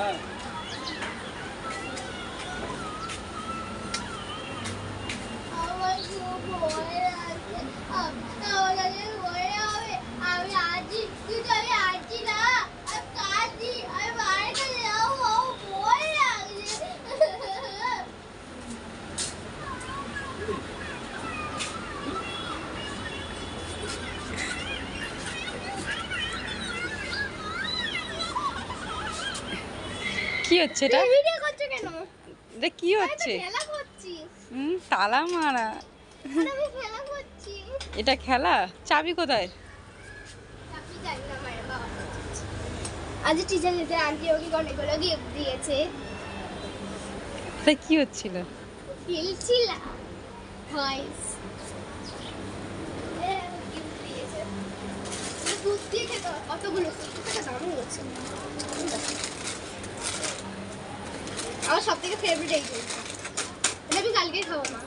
阿伟，你又博呀？阿，阿伟大姐博呀，阿伟，阿伟阿姐，你叫阿伟阿姐啦？阿阿姐，阿伟阿姐，你又博呀？哈哈哈哈。কি হচ্ছে এটা? ভিডিও করছ কেন? এটা কি হচ্ছে? খেলা করছি। হুম তালা মারা। আমি খেলা করছি। এটা খেলা? চাবি কোথায়? আপনি জানি না বাবা আজ টিচার যেতে আন্টি ওকে অনেকগুলো গিফট দিয়েছে। এটা কি হচ্ছিল? খেলছিলাম ভয়েস দুধ দিয়ে খেতে কতগুলো? দুধটা দারুণ হচ্ছে? আমার সব থেকে ফেভারিট এই এটা আমি কালকেই খাব মা।